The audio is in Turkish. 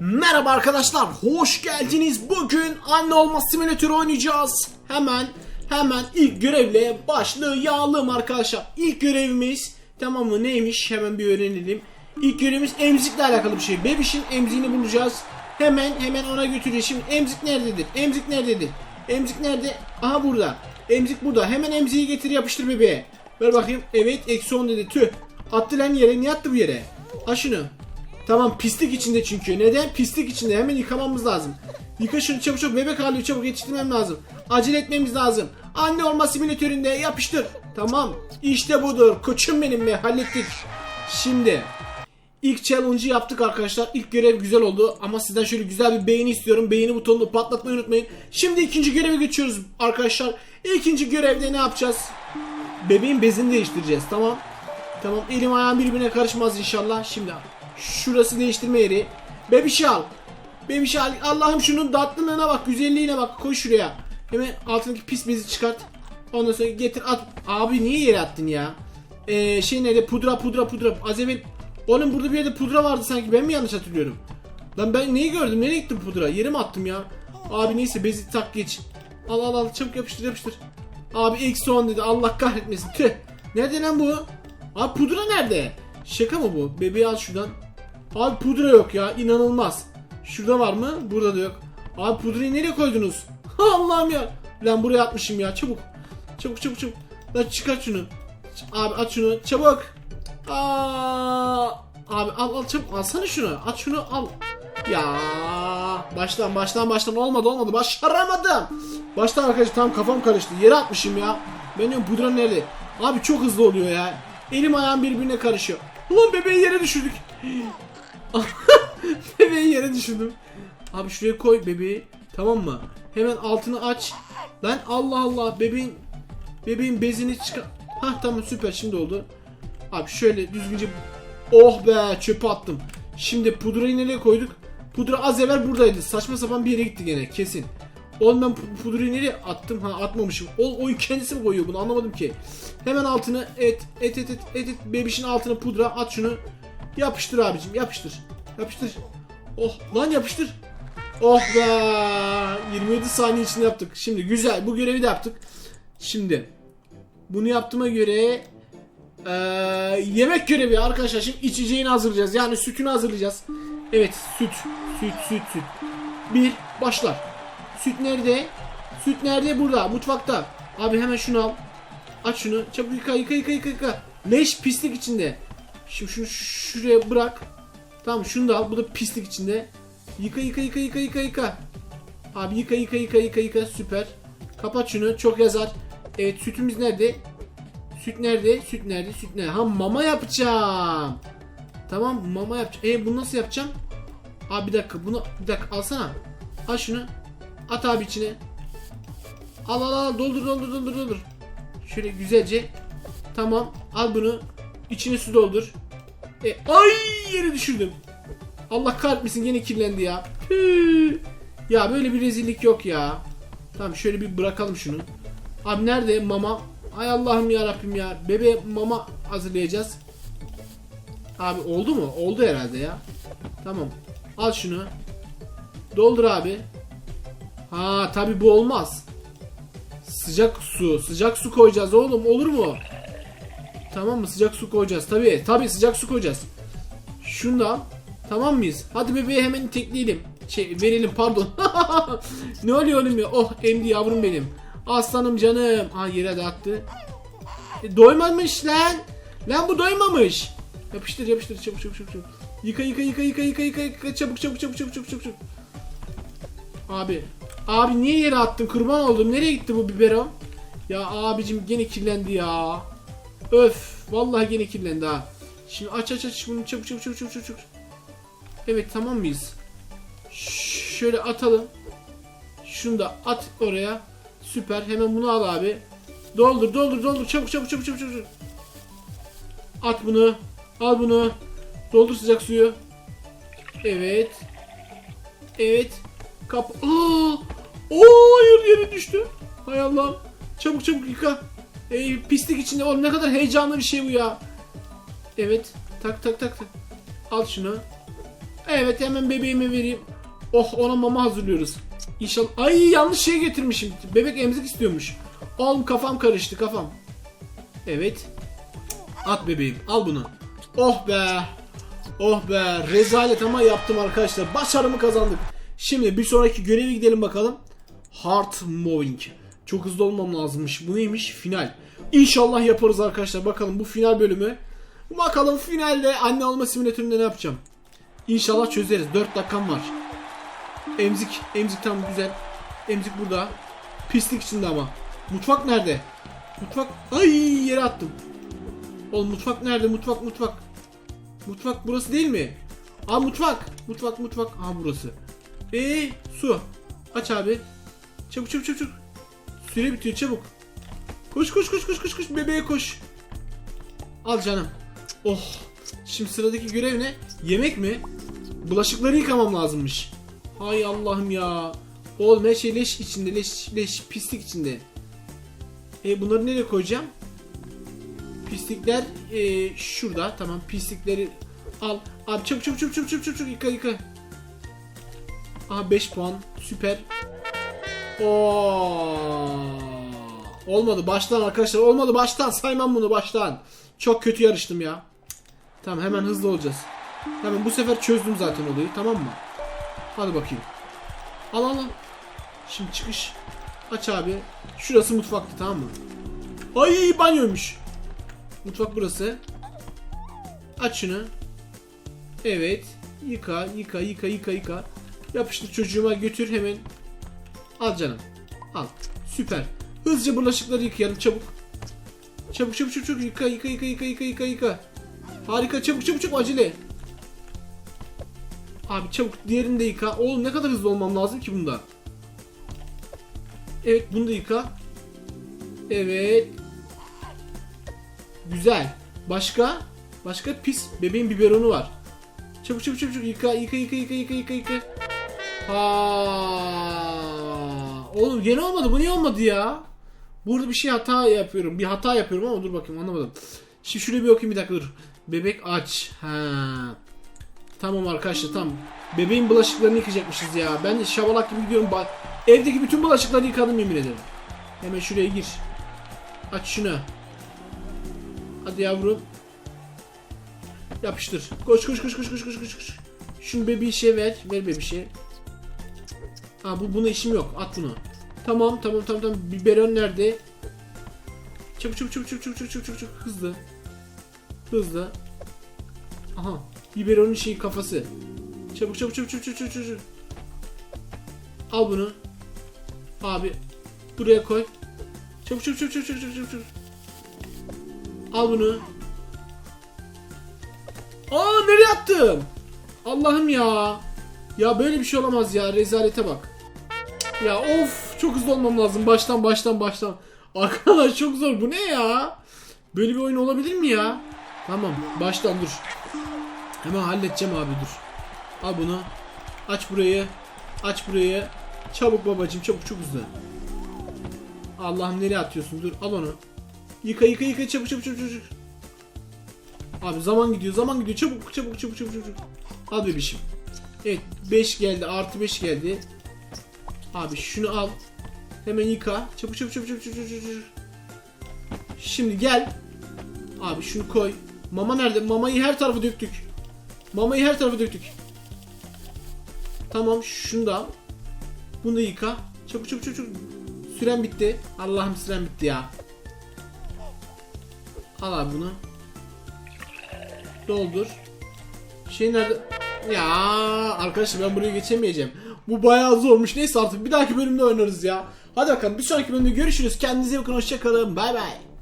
Merhaba arkadaşlar, hoş geldiniz. Bugün anne olma simülatörü oynayacağız. Hemen, hemen ilk görevle başlayalım arkadaşlar. İlk görevimiz, tamam mı neymiş hemen bir öğrenelim. İlk görevimiz emzikle alakalı bir şey. Bebişin emziğini bulacağız. Hemen, hemen ona götüreceğiz. Şimdi emzik nerededir? Emzik nerededir? Emzik nerede? Aha burada. Emzik burada. Hemen emziği getir yapıştır bebeğe. Ver bakayım. Evet, eksi 10 dedi. Tüh. Attı lan yere. Niye attı bu yere? Ha şunu. Tamam pislik içinde çünkü. Neden? Pislik içinde. Hemen yıkamamız lazım. Yıka şunu çabuk çabuk. Bebek ağlıyor çabuk yetiştirmem lazım. Acele etmemiz lazım. Anne olma simülatöründe yapıştır. Tamam. İşte budur. Koçum benim be. Hallettik. Şimdi ilk challenge'ı yaptık arkadaşlar. İlk görev güzel oldu ama sizden şöyle güzel bir beğeni istiyorum. Beğeni butonunu patlatmayı unutmayın. Şimdi ikinci göreve geçiyoruz arkadaşlar. İkinci görevde ne yapacağız? Bebeğin bezini değiştireceğiz. Tamam. Tamam elim ayağım birbirine karışmaz inşallah. Şimdi şurası değiştirme yeri. Bebiş al. Bebiş al. Allah'ım şunun tatlılığına bak, güzelliğine bak. Koy şuraya. Hemen altındaki pis bezi çıkart. Ondan sonra getir at. Abi niye yere attın ya? Ee, şey nerede? Pudra pudra pudra. Az evvel Oğlum burada bir yerde pudra vardı sanki. Ben mi yanlış hatırlıyorum? Lan ben neyi gördüm? Nereye gitti bu pudra? Yere mi attım ya? Abi neyse bezi tak geç. Al al al çabuk yapıştır yapıştır. Abi eksi 10 dedi. Allah kahretmesin. Tüh. Nerede lan bu? Abi pudra nerede? Şaka mı bu? Bebeği al şuradan. Abi pudra yok ya. inanılmaz. Şurada var mı? Burada da yok. Abi pudrayı nereye koydunuz? Allah'ım ya. Lan buraya atmışım ya. Çabuk. Çabuk çabuk çabuk. Lan çıkart şunu. Abi at şunu. Çabuk. Aa, abi al al çabuk alsana şunu. At şunu al. Ya baştan baştan baştan olmadı olmadı. Başaramadım. Baştan arkadaşlar tam kafam karıştı. Yere atmışım ya. Benim pudra nerede? Abi çok hızlı oluyor ya. Elim ayağım birbirine karışıyor. Ulan bebeği yere düşürdük. bebeği yere düşürdüm. Abi şuraya koy bebeği. Tamam mı? Hemen altını aç. Lan Allah Allah bebeğin bebeğin bezini çıkar. Hah tamam süper şimdi oldu. Abi şöyle düzgünce Oh be çöpe attım. Şimdi pudrayı nereye koyduk? Pudra az evvel buradaydı. Saçma sapan bir yere gitti gene kesin. Oğlum ben pu- pudrayı nereye attım? Ha atmamışım. O oyun kendisi mi koyuyor bunu anlamadım ki. Hemen altını et et et et et, et. bebişin altına pudra at şunu. Yapıştır abicim yapıştır. Yapıştır. Oh lan yapıştır. Oh be 27 saniye içinde yaptık. Şimdi güzel bu görevi de yaptık. Şimdi bunu yaptığıma göre ee, yemek görevi arkadaşlar. Şimdi içeceğini hazırlayacağız. Yani sütünü hazırlayacağız. Evet süt. Süt süt süt. Bir başlar. Süt nerede? Süt nerede? Burada. Mutfakta. Abi hemen şunu al. Aç şunu. Çabuk yıka yıka yıka yıka. Leş pislik içinde. Şimdi şunu şuraya bırak. Tamam şunu da al. Bu da pislik içinde. Yıka yıka yıka yıka yıka yıka. Abi yıka yıka yıka yıka yıka süper. Kapat şunu. Çok yazar. Evet sütümüz nerede? Süt nerede? Süt nerede? Süt nerede? Ha mama yapacağım. Tamam mama yapacağım. E bunu nasıl yapacağım? Abi bir dakika bunu bir dakika alsana. Al şunu. At abi içine. Al al al doldur doldur doldur doldur. Şöyle güzelce. Tamam al bunu. İçine su doldur. E, ay yere düşürdüm. Allah kahretmesin gene kirlendi ya. Tüh. Ya böyle bir rezillik yok ya. Tamam şöyle bir bırakalım şunu. Abi nerede mama? Ay Allah'ım ya Rabbim ya. Bebe mama hazırlayacağız. Abi oldu mu? Oldu herhalde ya. Tamam. Al şunu. Doldur abi. Ha tabi bu olmaz. Sıcak su. Sıcak su koyacağız oğlum. Olur mu? Tamam mı? Sıcak su koyacağız. Tabi. Tabi sıcak su koyacağız. Şunu da al. Tamam mıyız? Hadi bebeği hemen tekleyelim. Şey verelim pardon. ne oluyor oğlum ya? Oh emdi yavrum benim. Aslanım canım. Ha yere de attı. E, doymamış lan. Lan bu doymamış. Yapıştır yapıştır çabuk çabuk çabuk. çabuk. Yıka yıka yıka yıka yıka yıka yıka çabuk çabuk çabuk çabuk çabuk. çabuk. Abi. Abi niye yere attın? Kurban oldum. Nereye gitti bu biberon? Ya abicim gene kirlendi ya. Öf. Vallahi gene kirlendi ha. Şimdi aç aç aç bunu çabuk çabuk çabuk çabuk çabuk. Evet tamam mıyız? Ş- şöyle atalım. Şunu da at oraya. Süper. Hemen bunu al abi. Doldur doldur doldur. Çabuk çabuk çabuk çabuk çabuk. At bunu. Al bunu. Doldur sıcak suyu. Evet. Evet. Kap. Aa! Oo hayır yere düştü. Hay Allah'ım. Çabuk çabuk yıka. Ey pislik içinde. Oğlum ne kadar heyecanlı bir şey bu ya. Evet. Tak tak tak. Al şunu. Evet hemen bebeğime vereyim. Oh ona mama hazırlıyoruz. İnşallah. Ay yanlış şey getirmişim. Bebek emzik istiyormuş. Oğlum kafam karıştı kafam. Evet. At bebeğim al bunu. Oh be. Oh be. Rezalet ama yaptım arkadaşlar. Başarımı kazandık. Şimdi bir sonraki göreve gidelim bakalım. Heart Moving. Çok hızlı olmam lazımmış. Bu neymiş? Final. İnşallah yaparız arkadaşlar. Bakalım bu final bölümü. Bakalım finalde anne olma simülatöründe ne yapacağım. İnşallah çözeriz. 4 dakikam var. Emzik. Emzik tam güzel. Emzik burada. Pislik içinde ama. Mutfak nerede? Mutfak. Ay yere attım. Oğlum mutfak nerede? Mutfak mutfak. Mutfak burası değil mi? Aa mutfak. Mutfak mutfak. Aa burası. Ee su. Aç abi. Çabuk çabuk çabuk. çabuk. Süre bitiyor çabuk. Koş koş koş koş koş koş bebeğe koş. Al canım. Oh. Şimdi sıradaki görev ne? Yemek mi? Bulaşıkları yıkamam lazımmış. Hay Allah'ım ya. Oğlum her şey leş içinde leş leş pislik içinde. E bunları nereye koyacağım? Pislikler e, şurada tamam pislikleri al. Abi çabuk çabuk çabuk çabuk çabuk çabuk yıka yıka. Aha 5 puan süper. Oo. Olmadı baştan arkadaşlar olmadı baştan saymam bunu baştan. Çok kötü yarıştım ya. Tamam hemen hızlı olacağız. Tamam bu sefer çözdüm zaten olayı tamam mı? Hadi bakayım. Al al al. Şimdi çıkış. Aç abi. Şurası mutfaktı tamam mı? Ay banyoymuş. Mutfak burası. Aç şunu. Evet. Yıka yıka yıka yıka yıka. Yapıştır çocuğuma götür hemen. Al canım. Al. Süper. Hızlıca bulaşıkları yıkayalım çabuk. Çabuk çabuk çabuk çabuk yıka yıka yıka yıka yıka yıka yıka. Harika çabuk çabuk çabuk acele. Abi çabuk diğerini de yıka. Oğlum ne kadar hızlı olmam lazım ki bunda. Evet bunu da yıka. Evet. Güzel. Başka? Başka pis bebeğin biberonu var. Çabuk çabuk çabuk çabuk yıka yıka yıka yıka yıka yıka yıka. Ha. Oğlum gene olmadı. Bu niye olmadı ya? Burada bir şey hata yapıyorum. Bir hata yapıyorum ama dur bakayım anlamadım. Şimdi şuraya bir okuyayım bir dakika dur. Bebek aç. Ha. Tamam arkadaşlar tamam. Bebeğin bulaşıklarını yıkayacakmışız ya. Ben şabalak gibi gidiyorum. Ba- Evdeki bütün bulaşıkları yıkadım yemin ederim. Hemen şuraya gir. Aç şunu. Hadi yavrum. Yapıştır. Koş koş koş koş koş koş koş. Şunu bebeği şey ver. Ver bebişe. Ha bu buna işim yok. At bunu. Tamam tamam tamam tamam. Biberon nerede? Çabuk çabuk çabuk çabuk çabuk çabuk çabuk çabuk hızlı. Hızlı. Aha. Biberonun şeyi kafası. Çabuk çabuk çabuk çabuk çabuk çabuk çabuk. Al bunu. Abi buraya koy. Çabuk çabuk çabuk çabuk çabuk çabuk çabuk. Al bunu. Aa nereye attım? Allah'ım ya. Ya böyle bir şey olamaz ya. Rezalete bak. Ya of çok hızlı olmam lazım. Baştan baştan baştan. Arkadaş çok zor. Bu ne ya? Böyle bir oyun olabilir mi ya? Tamam baştan dur. Hemen halledeceğim abi dur. Al bunu. Aç burayı. Aç burayı. Çabuk babacım çabuk çok hızlı. Allah'ım nereye atıyorsun? Dur al onu. Yıka yıka yıka çabuk çabuk çabuk çabuk. Abi zaman gidiyor zaman gidiyor çabuk çabuk çabuk çabuk çabuk. Al bebişim. Evet 5 geldi artı 5 geldi. Abi şunu al. Hemen yıka. Çabuk çabuk çabuk çabuk çabuk çabuk. Şimdi gel. Abi şunu koy. Mama nerede? Mamayı her tarafa döktük. Mamayı her tarafa döktük. Tamam şunu da al. Bunu da yıka. Çabuk çabuk. çabuk. Süren bitti. Allah'ım süren bitti ya. Al abi bunu. Doldur. Şey nerede? Ya arkadaşlar ben buraya geçemeyeceğim. Bu bayağı zormuş. Neyse artık bir dahaki bölümde oynarız ya. Hadi bakalım bir sonraki bölümde görüşürüz. Kendinize iyi bakın. Hoşçakalın. Bay bay.